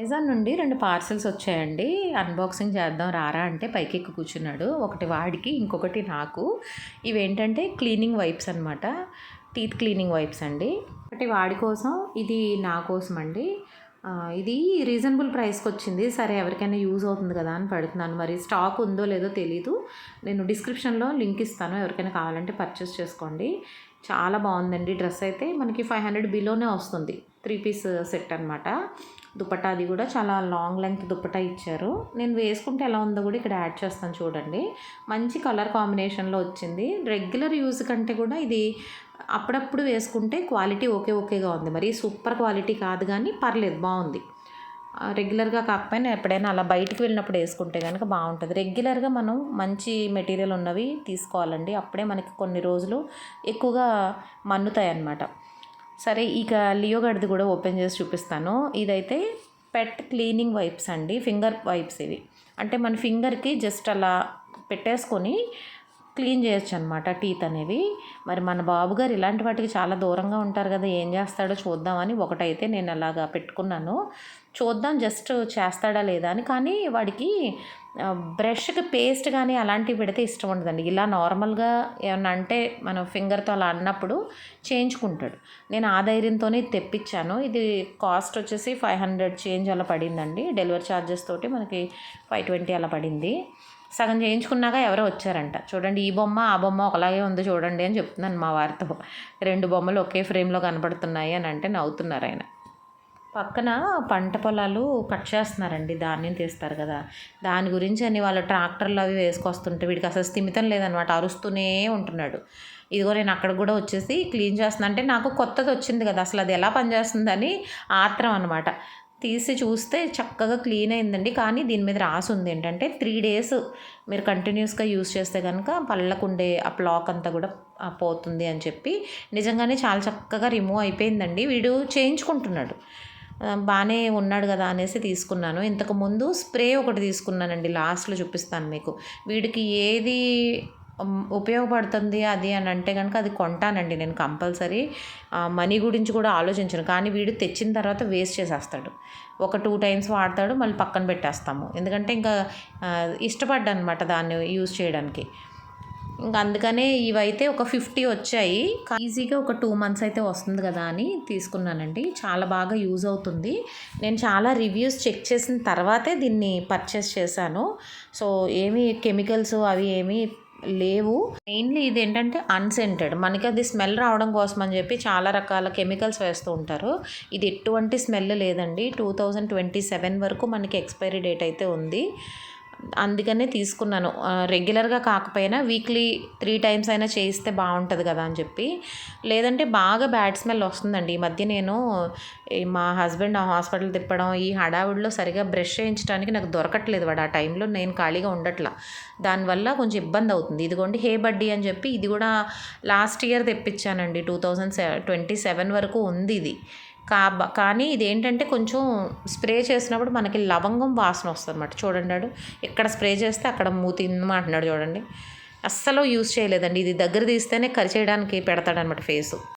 Amazon నుండి రెండు parcels వచ్చాయండి. అన్బాక్సింగ్ చేద్దాం రారా అంటే పైకి ఎక్కి కూర్చున్నాడు. ఒకటి వాడికి ఇంకొకటి నాకు. ఇవేంటంటే క్లీనింగ్ వైప్స్ అనమాట టీత్ క్లీనింగ్ వైప్స్ అండి. ఒకటి వాడి కోసం ఇది నా కోసం అండి. ఇది రీజనబుల్ ప్రైస్కి వచ్చింది. సరే ఎవరికైనా యూజ్ అవుతుంది కదా అని పడుతున్నాను. మరి స్టాక్ ఉందో లేదో తెలీదు. నేను డిస్క్రిప్షన్లో లింక్ ఇస్తాను. ఎవరికైనా కావాలంటే పర్చేస్ చేసుకోండి. చాలా బాగుందండి డ్రెస్ అయితే. మనకి ఫైవ్ హండ్రెడ్ బిలోనే వస్తుంది. త్రీ పీస్ సెట్ అనమాట దుపట్టా అది కూడా చాలా లాంగ్ లెంగ్త్ దుపట్టా ఇచ్చారు. నేను వేసుకుంటే ఎలా ఉందో కూడా ఇక్కడ యాడ్ చేస్తాను చూడండి. మంచి కలర్ కాంబినేషన్లో వచ్చింది. రెగ్యులర్ యూజ్ కంటే కూడా ఇది అప్పుడప్పుడు వేసుకుంటే క్వాలిటీ ఓకే ఓకేగా ఉంది. మరి సూపర్ క్వాలిటీ కాదు కానీ పర్లేదు బాగుంది. రెగ్యులర్గా కాకపోయినా ఎప్పుడైనా అలా బయటికి వెళ్ళినప్పుడు వేసుకుంటే కనుక బాగుంటుంది. రెగ్యులర్గా మనం మంచి మెటీరియల్ ఉన్నవి తీసుకోవాలండి. అప్పుడే మనకి కొన్ని రోజులు ఎక్కువగా మన్నుతాయి అన్నమాట సరే ఇక లియో గడిది కూడా ఓపెన్ చేసి చూపిస్తాను. ఇదైతే పెట్ క్లీనింగ్ వైప్స్ అండి ఫింగర్ వైప్స్ ఇవి. అంటే మన ఫింగర్కి జస్ట్ అలా పెట్టేసుకొని క్లీన్ చేయొచ్చు అనమాట టీత్ అనేవి. మరి మన బాబు గారు ఇలాంటి వాటికి చాలా దూరంగా ఉంటారు కదా ఏం చేస్తాడో చూద్దామని ఒకటైతే నేను అలాగా పెట్టుకున్నాను. చూద్దాం జస్ట్ చేస్తాడా లేదా అని. కానీ వాడికి బ్రష్కి పేస్ట్ కానీ అలాంటివి పెడితే ఇష్టం ఉండదండి. ఇలా నార్మల్గా ఏమన్నా అంటే మనం ఫింగర్తో అలా అన్నప్పుడు చేయించుకుంటాడు. నేను ఆ ధైర్యంతోనే తెప్పించాను. ఇది కాస్ట్ వచ్చేసి ఫైవ్ హండ్రెడ్ చేంజ్ అలా పడిందండి. డెలివరీ ఛార్జెస్ తోటి మనకి ఫైవ్ ట్వంటీ అలా పడింది. సగం చేయించుకున్నాక ఎవరో వచ్చారంట. చూడండి ఈ బొమ్మ ఆ బొమ్మ ఒకలాగే ఉంది చూడండి అని చెప్తున్నాను మా వారితో. రెండు బొమ్మలు ఒకే ఫ్రేమ్లో కనపడుతున్నాయి అని అంటే నవ్వుతున్నారు ఆయన. పక్కన పంట పొలాలు కట్ చేస్తున్నారండి ధాన్యం తీస్తారు కదా. దాని గురించి అని వాళ్ళ ట్రాక్టర్లు అవి వేసుకొస్తుంటే వీడికి అసలు స్థిమితం లేదనమాట అరుస్తూనే ఉంటున్నాడు. ఇదిగో నేను అక్కడ కూడా వచ్చేసి క్లీన్ చేస్తున్నా. అంటే నాకు కొత్తది వచ్చింది కదా అసలు అది ఎలా పనిచేస్తుందని ఆత్రం అనమాట తీసి చూస్తే చక్కగా క్లీన్ అయిందండి. కానీ దీని మీద రాసి ఉంది ఏంటంటే త్రీ డేస్ మీరు కంటిన్యూస్గా యూస్ చేస్తే కనుక పళ్ళకుండే ఆ ప్లాక్ అంతా కూడా పోతుంది అని చెప్పి నిజంగానే చాలా చక్కగా రిమూవ్ అయిపోయిందండి. వీడు చేయించుకుంటున్నాడు. బాగానే ఉన్నాడు కదా అనేసి తీసుకున్నాను. ఇంతకుముందు స్ప్రే ఒకటి తీసుకున్నానండి. లాస్ట్లో చూపిస్తాను మీకు. వీడికి ఏది ఉపయోగపడుతుంది అది అని అంటే కనుక అది కొంటానండి నేను కంపల్సరీ. మనీ గురించి కూడా ఆలోచించను. కానీ వీడు తెచ్చిన తర్వాత వేస్ట్ చేసేస్తాడు. ఒక టూ టైమ్స్ వాడతాడు మళ్ళీ పక్కన పెట్టేస్తాము. ఎందుకంటే ఇంకా ఇష్టపడ్డా అనమాట దాన్ని యూజ్ చేయడానికి. ఇంకా అందుకనే ఇవైతే ఒక ఫిఫ్టీ వచ్చాయి. ఈజీగా ఒక టూ మంత్స్ అయితే వస్తుంది కదా అని తీసుకున్నానండి. చాలా బాగా యూజ్ అవుతుంది. నేను చాలా రివ్యూస్ చెక్ చేసిన తర్వాతే దీన్ని పర్చేస్ చేశాను. సో ఏమీ కెమికల్స్ అవి ఏమీ లేవు. మెయిన్లీ ఇది ఏంటంటే అన్సెంటెడ్ మనకి అది స్మెల్ రావడం కోసం అని చెప్పి చాలా రకాల కెమికల్స్ వేస్తూ ఉంటారు. ఇది ఎటువంటి స్మెల్ లేదండి. టూ థౌజండ్ ట్వంటీ సెవెన్ వరకు మనకి ఎక్స్పైరీ డేట్ అయితే ఉంది. అందుకనే తీసుకున్నాను. రెగ్యులర్గా కాకపోయినా వీక్లీ త్రీ టైమ్స్ అయినా చేయిస్తే బాగుంటుంది కదా అని చెప్పి. లేదంటే బాగా బ్యాడ్ స్మెల్ వస్తుందండి. ఈ మధ్య నేను ఈ మా హస్బెండ్ ఆ హాస్పిటల్ తిప్పడం ఈ హడావుడిలో సరిగా బ్రష్ చేయించడానికి నాకు దొరకట్లేదు వాడు. ఆ టైంలో నేను ఖాళీగా ఉండట్లా. దానివల్ల కొంచెం ఇబ్బంది అవుతుంది. ఇదిగోండి హే బడ్డీ అని చెప్పి ఇది కూడా లాస్ట్ ఇయర్ తెప్పించానండి. టూ థౌజండ్ ట్వంటీ సెవెన్ వరకు ఉంది ఇది. కాబ కానీ ఇదేంటంటే కొంచెం స్ప్రే చేసినప్పుడు మనకి లవంగం వాసన వస్తుంది అనమాట చూడండి ఆడు. ఎక్కడ స్ప్రే చేస్తే అక్కడ మూతి అంటున్నాడు చూడండి. అస్సలు యూజ్ చేయలేదండి. ఇది దగ్గర తీస్తేనే కరిచేయడానికి పెడతాడనమాట ఫేసు.